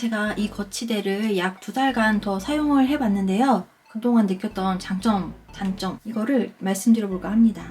제가 이 거치대를 약 두 달간 더 사용을 해봤는데요. 그동안 느꼈던 장점, 단점, 이거를 말씀드려볼까 합니다.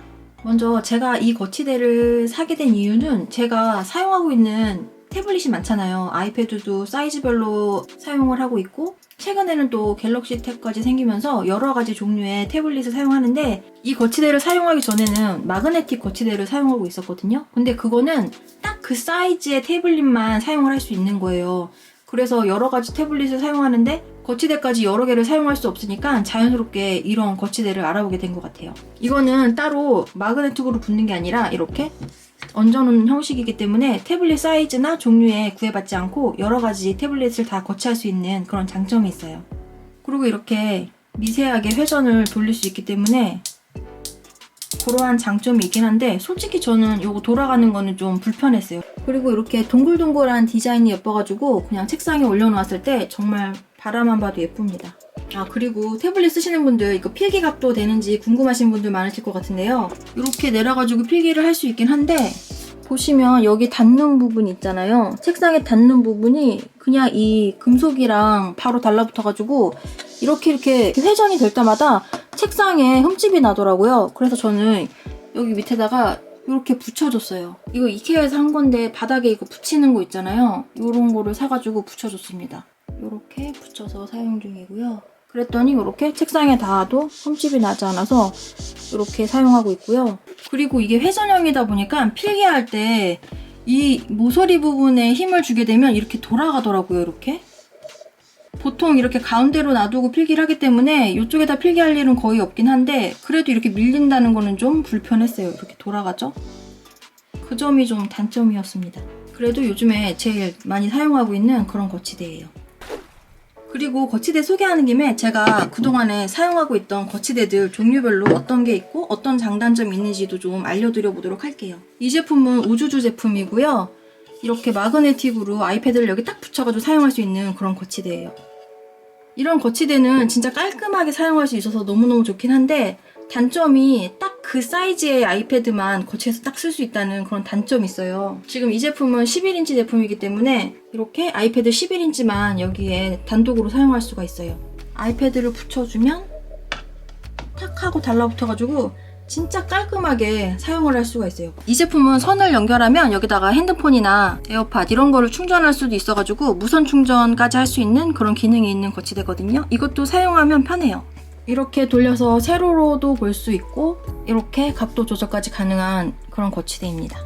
먼저 제가 이 거치대를 사게 된 이유는 제가 사용하고 있는 태블릿이 많잖아요. 아이패드도 사이즈별로 사용을 하고 있고, 최근에는 또 갤럭시 탭까지 생기면서 여러 가지 종류의 태블릿을 사용하는데, 이 거치대를 사용하기 전에는 마그네틱 거치대를 사용하고 있었거든요. 근데 그거는 딱 그 사이즈의 태블릿만 사용을 할 수 있는 거예요. 그래서 여러 가지 태블릿을 사용하는데 거치대까지 여러 개를 사용할 수 없으니까 자연스럽게 이런 거치대를 알아보게 된 것 같아요. 이거는 따로 마그네틱으로 붙는 게 아니라 이렇게 얹어놓는 형식이기 때문에 태블릿 사이즈나 종류에 구애받지 않고 여러 가지 태블릿을 다 거치할 수 있는 그런 장점이 있어요. 그리고 이렇게 미세하게 회전을 돌릴 수 있기 때문에 그러한 장점이 있긴 한데 솔직히 저는 이거 돌아가는 거는 좀 불편했어요. 그리고 이렇게 동글동글한 디자인이 예뻐가지고 그냥 책상에 올려놓았을 때 정말 바라만 봐도 예쁩니다. 아 그리고 태블릿 쓰시는 분들 이거 필기 각도 되는지 궁금하신 분들 많으실 것 같은데요. 이렇게 내려가지고 필기를 할 수 있긴 한데 보시면 여기 닿는 부분 있잖아요. 책상에 닿는 부분이 그냥 이 금속이랑 바로 달라붙어가지고 이렇게 이렇게 회전이 될 때마다 책상에 흠집이 나더라고요. 그래서 저는 여기 밑에다가 이렇게 붙여줬어요. 이거 이케아에서 한 건데 바닥에 이거 붙이는 거 있잖아요. 이런 거를 사가지고 붙여줬습니다. 이렇게 붙여서 사용 중이고요. 그랬더니 이렇게 책상에 닿아도 흠집이 나지 않아서 이렇게 사용하고 있고요. 그리고 이게 회전형이다 보니까 필기할 때 이 모서리 부분에 힘을 주게 되면 이렇게 돌아가더라고요. 이렇게. 보통 이렇게 가운데로 놔두고 필기를 하기 때문에 이쪽에다 필기할 일은 거의 없긴 한데 그래도 이렇게 밀린다는 거는 좀 불편했어요. 이렇게 돌아가죠? 그 점이 좀 단점이었습니다. 그래도 요즘에 제일 많이 사용하고 있는 그런 거치대예요. 그리고 거치대 소개하는 김에 제가 그동안에 사용하고 있던 거치대들 종류별로 어떤 게 있고 어떤 장단점이 있는지도 좀 알려드려 보도록 할게요. 이 제품은 우주주 제품이고요. 이렇게 마그네틱으로 아이패드를 여기 딱 붙여가지고 사용할 수 있는 그런 거치대예요. 이런 거치대는 진짜 깔끔하게 사용할 수 있어서 너무너무 좋긴 한데 단점이 딱 그 사이즈의 아이패드만 거치해서 딱 쓸 수 있다는 그런 단점이 있어요. 지금 이 제품은 11인치 제품이기 때문에 이렇게 아이패드 11인치만 여기에 단독으로 사용할 수가 있어요. 아이패드를 붙여주면 탁 하고 달라붙어가지고 진짜 깔끔하게 사용을 할 수가 있어요. 이 제품은 선을 연결하면 여기다가 핸드폰이나 에어팟 이런 거를 충전할 수도 있어가지고 무선 충전까지 할 수 있는 그런 기능이 있는 거치대거든요. 이것도 사용하면 편해요. 이렇게 돌려서 세로로도 볼 수 있고 이렇게 각도 조절까지 가능한 그런 거치대입니다.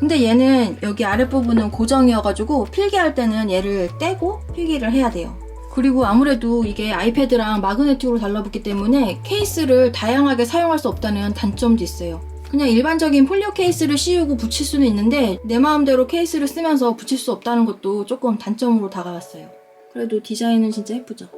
근데 얘는 여기 아랫부분은 고정이어가지고 필기할 때는 얘를 떼고 필기를 해야 돼요. 그리고 아무래도 이게 아이패드랑 마그네틱으로 달라붙기 때문에 케이스를 다양하게 사용할 수 없다는 단점도 있어요. 그냥 일반적인 폴리오 케이스를 씌우고 붙일 수는 있는데 내 마음대로 케이스를 쓰면서 붙일 수 없다는 것도 조금 단점으로 다가왔어요. 그래도 디자인은 진짜 예쁘죠?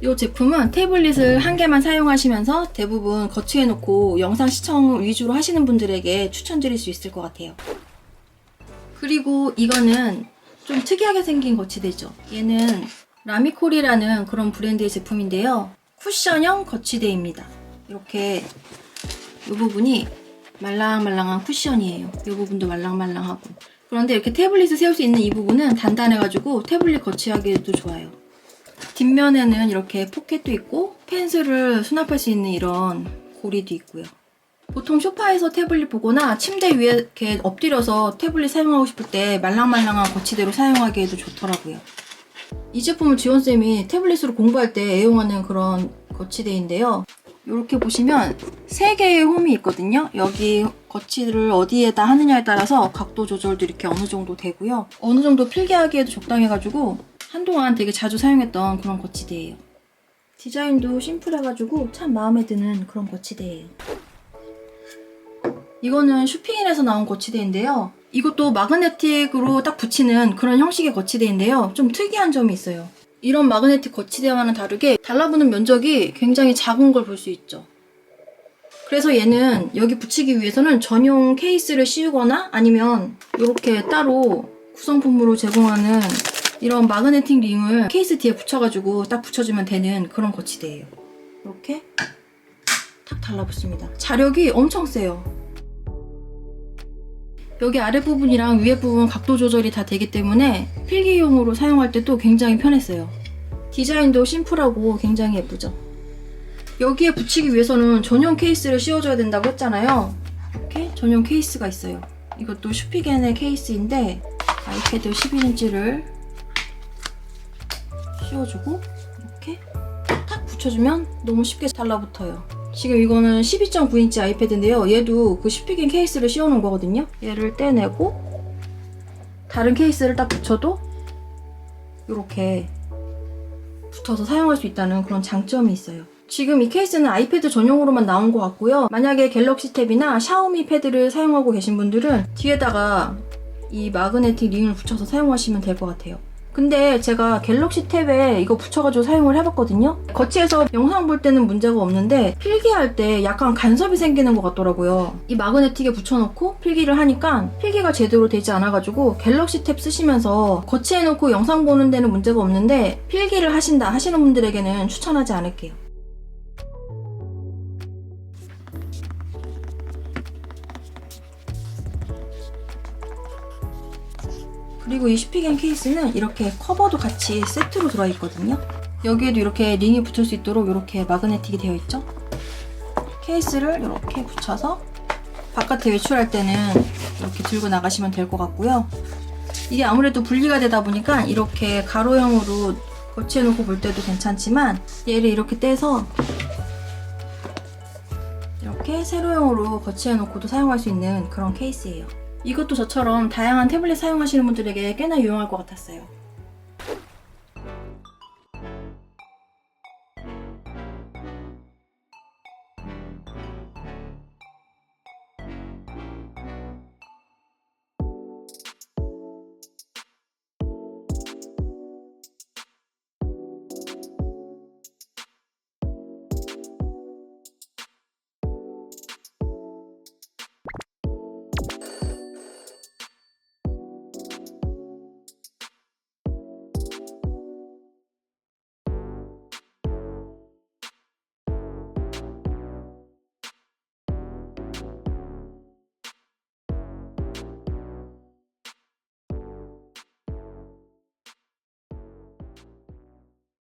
이 제품은 태블릿을 한 개만 사용하시면서 대부분 거치해 놓고 영상 시청 위주로 하시는 분들에게 추천드릴 수 있을 것 같아요. 그리고 이거는 좀 특이하게 생긴 거치대죠. 얘는 라미콜이라는 그런 브랜드의 제품인데요. 쿠션형 거치대입니다. 이렇게 이 부분이 말랑말랑한 쿠션이에요. 이 부분도 말랑말랑하고. 그런데 이렇게 태블릿을 세울 수 있는 이 부분은 단단해가지고 태블릿 거치하기에도 좋아요. 뒷면에는 이렇게 포켓도 있고 펜슬을 수납할 수 있는 이런 고리도 있고요. 보통 소파에서 태블릿 보거나 침대 위에 이렇게 엎드려서 태블릿 사용하고 싶을 때 말랑말랑한 거치대로 사용하기에도 좋더라고요. 이 제품을 지원쌤이 태블릿으로 공부할 때 애용하는 그런 거치대인데요. 이렇게 보시면 세 개의 홈이 있거든요. 여기 거치를 어디에다 하느냐에 따라서 각도 조절도 이렇게 어느 정도 되고요. 어느 정도 필기하기에도 적당해가지고 한동안 되게 자주 사용했던 그런 거치대예요. 디자인도 심플해가지고 참 마음에 드는 그런 거치대예요. 이거는 쇼핑인에서 나온 거치대인데요. 이것도 마그네틱으로 딱 붙이는 그런 형식의 거치대인데요. 좀 특이한 점이 있어요. 이런 마그네틱 거치대와는 다르게 달라붙는 면적이 굉장히 작은 걸 볼 수 있죠. 그래서 얘는 여기 붙이기 위해서는 전용 케이스를 씌우거나 아니면 이렇게 따로 구성품으로 제공하는 이런 마그네틱 링을 케이스 뒤에 붙여가지고 딱 붙여주면 되는 그런 거치대예요. 이렇게 탁 달라붙습니다. 자력이 엄청 세요. 여기 아랫부분이랑 위에 부분 각도 조절이 다 되기 때문에 필기용으로 사용할 때도 굉장히 편했어요. 디자인도 심플하고 굉장히 예쁘죠. 여기에 붙이기 위해서는 전용 케이스를 씌워줘야 된다고 했잖아요. 이렇게 전용 케이스가 있어요. 이것도 슈피겐의 케이스인데 아이패드 11인치를 씌워주고 이렇게 탁 붙여주면 너무 쉽게 달라붙어요. 지금 이거는 12.9인치 아이패드인데요. 얘도 그 슈피겐 케이스를 씌워놓은 거거든요. 얘를 떼내고 다른 케이스를 딱 붙여도 이렇게 붙어서 사용할 수 있다는 그런 장점이 있어요. 지금 이 케이스는 아이패드 전용으로만 나온 것 같고요. 만약에 갤럭시 탭이나 샤오미 패드를 사용하고 계신 분들은 뒤에다가 이 마그네틱 링을 붙여서 사용하시면 될 것 같아요. 근데 제가 갤럭시 탭에 이거 붙여가지고 사용을 해봤거든요. 거치해서 영상 볼 때는 문제가 없는데 필기할 때 약간 간섭이 생기는 것 같더라고요. 이 마그네틱에 붙여놓고 필기를 하니까 필기가 제대로 되지 않아가지고 갤럭시 탭 쓰시면서 거치해놓고 영상 보는 데는 문제가 없는데 필기를 하신다 하시는 분들에게는 추천하지 않을게요. 그리고 이 슈피겐 케이스는 이렇게 커버도 같이 세트로 들어있거든요. 여기에도 이렇게 링이 붙을 수 있도록 이렇게 마그네틱이 되어 있죠. 케이스를 이렇게 붙여서 바깥에 외출할 때는 이렇게 들고 나가시면 될 것 같고요. 이게 아무래도 분리가 되다 보니까 이렇게 가로형으로 거치해놓고 볼 때도 괜찮지만 얘를 이렇게 떼서 이렇게 세로형으로 거치해놓고도 사용할 수 있는 그런 케이스예요. 이것도 저처럼 다양한 태블릿 사용하시는 분들에게 꽤나 유용할 것 같았어요.